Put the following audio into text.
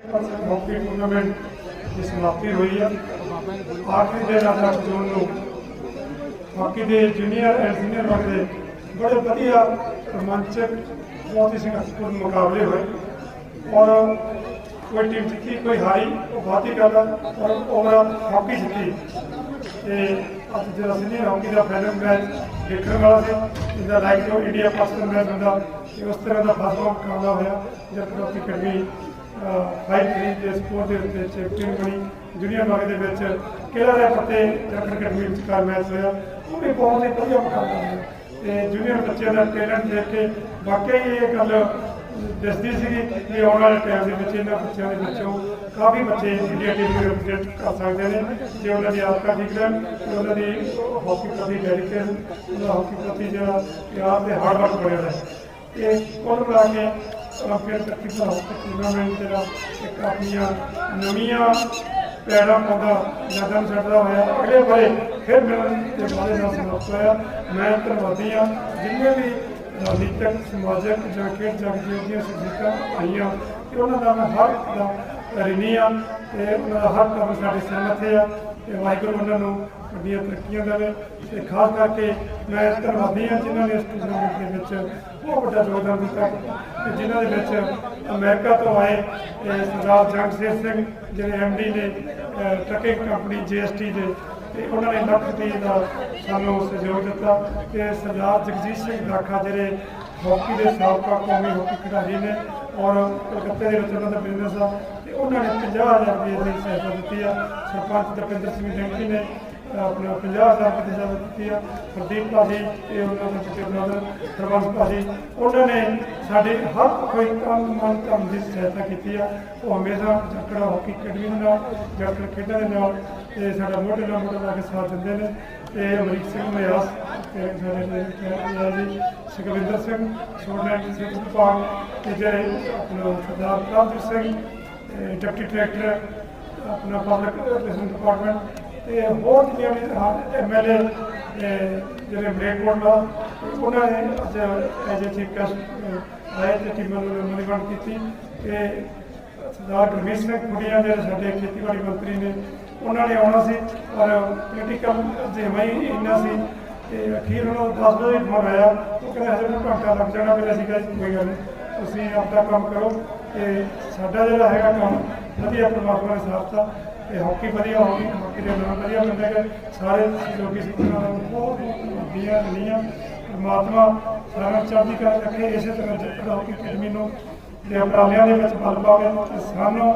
Hockey tournament ਦੀ ਸਮਾਪਤੀ ਹੋਈ ਹੈ ਆਖਰੀ ਦਿਨ ਅੱਜ 8 ਜੂਨ ਨੂੰ। ਹਾਕੀ ਦੇ ਜੂਨੀਅਰ ਐਂਡ ਸੀਨੀਅਰ ਵਰਗ ਦੇ ਬੜੇ ਵਧੀਆ ਰੋਮਾਂਚਕ, ਬਹੁਤ ਹੀ ਸੰਘਰਸ਼ਪੂਰਨ ਮੁਕਾਬਲੇ ਹੋਏ। ਔਰ ਕੋਈ ਟੀਮ ਜਿੱਤੀ, ਕੋਈ ਹਾਰੀ, ਉਹ ਬਾਤ ਹੀ ਗੱਲ ਔਰ ਓਵਰਆਲ ਹਾਕੀ ਜਿੱਤੀ। ਤੇ ਅੱਜ ਜਿਹੜਾ ਸੀਨੀਅਰ ਹਾਕੀ ਦਾ ਫਾਈਨਲ ਮੈਚ ਦੇਖਣ ਵਾਲਾ ਸੀ। ਜਿਹਦਾ ਲਾਈਕ ਜੋ ਇੰਡੀਆ ਪਾਕਿਸਤਾਨ ਮੈਚ ਹੁੰਦਾ। ਉਸ ਤਰ੍ਹਾਂ ਦਾ ਫਸਵਾ ਮੁਕਾਬਲਾ ਹੋਇਆ। ਜਦ ਟਰੋਫੀ ਕੱਢੀ। ਫਾਈਵ ਥ੍ਰੀ ਦੇ ਸਕੋਰ ਦੇ ਉੱਤੇ ਚੈਂਪੀਅਨ ਬਣੀ। ਜੂਨੀਅਰ ਵਰਗ ਦੇ ਵਿੱਚ ਕਿਹੜਾ ਦੇ ਪੱਤੇ ਜੱਟ ਅਕੈਡਮੀ ਵਿਚਕਾਰ ਮੈਚ ਹੋਇਆ। ਉਹ ਵੀ ਬਹੁਤ ਹੀ ਵਧੀਆ ਮੁਕਾਬਲਾ ਹੋਇਆ। ਤੇ ਜੂਨੀਅਰ ਬੱਚਿਆਂ ਦਾ ਟੈਲੈਂਟ ਦੇਖ ਕੇ ਵਾਕਈ ਇਹ ਗੱਲ ਦੱਸਦੀ ਸੀਗੀ ਕਿ ਆਉਣ ਵਾਲੇ ਟਾਈਮ ਦੇ ਵਿੱਚ ਇਹਨਾਂ ਬੱਚਿਆਂ ਦੇ ਵਿੱਚੋਂ ਕਾਫੀ ਬੱਚੇ ਇੰਡੀਆ ਟੀਮ ਨੂੰ ਰਿਪਰੈਜ਼ੈਂਟ ਕਰ ਸਕਦੇ ਨੇ। ਜੇ ਉਹਨਾਂ ਦੀ ਆਦਤਾਂ ਠੀਕ ਰਹਿਣ, ਤੇ ਉਹਨਾਂ ਦੀ ਹਾਕੀ ਪ੍ਰਤੀ ਡੈਡੀਕੇਸ਼ਨ ਉਹਨਾਂ ਹਾਕੀ ਪ੍ਰਤੀ ਜਿਹੜਾ ਪਿਆਰ ਤੇ ਹਾਰਡ ਵਰਕ ਬਣਿਆ ਰਹੇ। ਤੇ ਕੁੱਲ ਮਿਲਾ ਕੇ ਫਿਰ ਤਕਰੀਬਨ ਹਾਕੀ ਟੂਰਨਾਮੈਂਟ ਜਿਹੜਾ ਇੱਕ ਆਪਣੀਆਂ ਨਵੀਆਂ ਪੈਰਾਂ ਪਾਉਂਦਾ, ਯਾਦਾਂ ਨੂੰ ਛੱਡਦਾ ਹੋਇਆ, ਅਗਲੇ ਬਾਰੇ ਫਿਰ ਮਿਲਣ ਦੇ ਬਾਰੇ ਨਾਲ ਸਮਾਪਤ ਹੋਇਆ ਮੈਂ ਧੰਨਵਾਦੀ ਹਾਂ। ਜਿੰਨੇ ਵੀ ਰਾਜਨੀਤਿਕ, ਸਮਾਜਿਕ ਜਾਂ ਖੇਡ ਜਗਤ ਦੀਆਂ ਸ਼ਖਸੀਅਤਾਂ ਆਈਆਂ, ਤੇ ਉਹਨਾਂ ਦਾ ਮੈਂ ਹਰ ਇੱਕ ਦਾ ਰਿਣੀ ਹਾਂ, ਤੇ ਉਹਨਾਂ ਦਾ ਹਰ ਕੰਮ ਸਾਡੇ ਸਹਿਮਤ ਆ ਤੇ ਵਾਹਿਗੁਰੂ ਉਹਨਾਂ ਨੂੰ ਵੱਡੀਆਂ ਤਰੱਕੀਆਂ ਦੇਵੇ ਤੇ ਖਾਸ ਕਰਕੇ ਮੈਂ ਧੰਨਵਾਦੀ ਹਾਂ, ਜਿਨ੍ਹਾਂ ਨੇ ਇਸ ਟੂਰਨਾਮੈਂਟ ਦੇ ਵਿੱਚ ਬਹੁਤ ਵੱਡਾ ਯੋਗਦਾਨ ਦਿੱਤਾ ਤੇ ਜਿਨ੍ਹਾਂ ਦੇ ਵਿੱਚ ਅਮਰੀਕਾ ਤੋਂ ਆਏ ਤੇ ਸਰਦਾਰ ਜਗਸੀਰ ਸਿੰਘ, ਜਿਹੜੇ ਐਮਡੀ ਨੇ ਟਰਕਿੰਗ ਕੰਪਨੀ ਜੀਐਸਟੀ ਦੇ, ਤੇ ਉਹਨਾਂ ਨੇ ਲੱਖ ਰੁਪਏ ਦਾ ਸਾਨੂੰ ਸਹਿਯੋਗ ਦਿੱਤਾ ਤੇ ਸਰਦਾਰ ਜਗਜੀਤ ਸਿੰਘ ਦਾਖਾ, ਜਿਹੜੇ ਹਾਕੀ ਦੇ ਸਾਬਕਾ ਕੌਮੀ ਹਾਕੀ ਖਿਡਾਰੀ ਨੇ ਔਰ ਕਲਕੱਤੇ ਦੇ ਵਿੱਚ ਉਹਨਾਂ ਦਾ ਬਿਜ਼ਨਸ ਆ ਉਹਨਾਂ ਨੇ 50000 ਰੁਪਏ ਦੀ ਸਹਾਇਤਾ ਦਿੱਤੀ ਆ। ਸਰਪੰਚ ਤਪਿੰਦਰ ਸਿੰਘ ਜੰਗੀ ਨੇ ਆਪਣਾ 50000 ਰੁਪਏ ਦੀ ਸਹਾਇਤਾ ਦਿੱਤੀ ਆ। ਪ੍ਰਦੀਪ ਭਾਜੀ, ਇਹ ਉਹਨਾਂ ਦੇ ਪਿੱਛੇ ਬ੍ਰਦਰ ਸਰਪੰਚ ਭਾਜੀ, ਉਹਨਾਂ ਨੇ ਸਾਡੇ ਹਰ ਕੋਈ ਕੰਮ ਮਨ ਕੰਮ ਦੀ ਸਹਾਇਤਾ ਕੀਤੀ ਆ। ਉਹ ਹਮੇਸ਼ਾ ਜੱਕੜਾ ਹਾਕੀ ਅਕੈਡਮੀ ਦੇ ਨਾਲ, ਜੱਕੜ ਖੇਡਾਂ ਦੇ ਨਾਲ, ਤੇ ਸਾਡਾ ਮੋਢੇ ਨਾਲ ਮੋਢਾ ਲਾ ਕੇ ਸਾਥ ਦਿੰਦੇ ਨੇ। ਤੇ ਅਮਰੀਕ ਸਿੰਘ ਮਿਆਸ ਤੇ ਸਾਡੇ ਨੇ ਕਿਹਾ ਜੀ, ਸੁਖਵਿੰਦਰ ਸਿੰਘ ਸੋਨਾ ਸਿੰਘ ਪਾਲ ਤੇ ਜਿਹੜੇ ਆਪਣਾ ਸਰਦਾਰ ਕਾਮਜੀਤ ਸਿੰਘ ਡਿਪਟੀ ਡਾਇਰੈਕਟਰ, ਆਪਣਾ ਪਬਲਿਕ ਰਿਲੇਸ਼ਨ ਡਿਪਾਰਟਮੈਂਟ ਤੇ ਹੋਰ ਜਿਹੜੇ ਐਮਐਲਏ ਜਿਹੜੇ ਬਲੇਕਬੋਰਡ ਦਾ ਤੇ ਉਹਨਾਂ ਨੇ ਅੱਜ ਐਜ ਅ ਚੀਫ ਗੈਸਟ ਆਏ ਤੇ ਟੀਮਾਂ ਨੂੰ ਮਨੀਗਣ ਕੀਤੀ ਤੇ ਸਰਦਾਰ ਗੁਰਮੀਤ ਸਿੰਘ ਕੁੜੀਆਂ ਜਿਹੜੇ ਸਾਡੇ ਖੇਤੀਬਾੜੀ ਮੰਤਰੀ ਨੇ, ਉਹਨਾਂ ਨੇ ਆਉਣਾ ਸੀ ਪਰ ਪੋਲੀਟੀਕਲ ਜਿਵੇਂ ਹੀ ਇੰਨਾ ਸੀ ਤੇ ਅਖੀਰ ਉਹਨਾਂ ਨੂੰ 10 ਵਜੇ ਫੋਨ ਆਇਆ, ਉਹ ਕਹਿੰਦੇ ਹਜੇ ਨੂੰ ਘੰਟਾ ਲੱਗ ਜਾਣਾ ਫਿਰ ਅਸੀਂ ਕਿਹਾ ਜੀ ਕੋਈ ਗੱਲ ਨਹੀਂ, ਤੁਸੀਂ ਆਪਣਾ ਕੰਮ ਕਰੋ। ਤੇ ਸਾਡਾ ਜਿਹੜਾ ਹੈਗਾ ਕੰਮ, ਵਧੀਆ ਪਰਮਾਤਮਾ ਨੇ ਸਾਥਤਾ ਤੇ ਹਾਕੀ ਵਧੀਆ ਹੋ ਗਈ ਹਾਕੀ ਦੇ ਨਾਲ ਵਧੀਆ ਬੰਦੇ ਗਏ ਸਾਰੇ ਸਹਿਯੋਗੀ ਸਿੱਖਣਾ ਦਾ ਬਹੁਤ ਵਧੀਆ ਰਹੀਆਂ ਪਰਮਾਤਮਾ ਸਾਰਾ ਚੜ੍ਹਦੀ ਕਲਾ ਰੱਖੇ, ਇਸੇ ਤਰ੍ਹਾਂ ਜੱਟ ਹਾਕੀ ਅਕੈਡਮੀ ਨੂੰ ਦੇ ਉਪਰਾਲਿਆਂ ਦੇ ਵਿੱਚ ਬਲ ਪਾਵੇ ਤੇ ਸਾਨੂੰ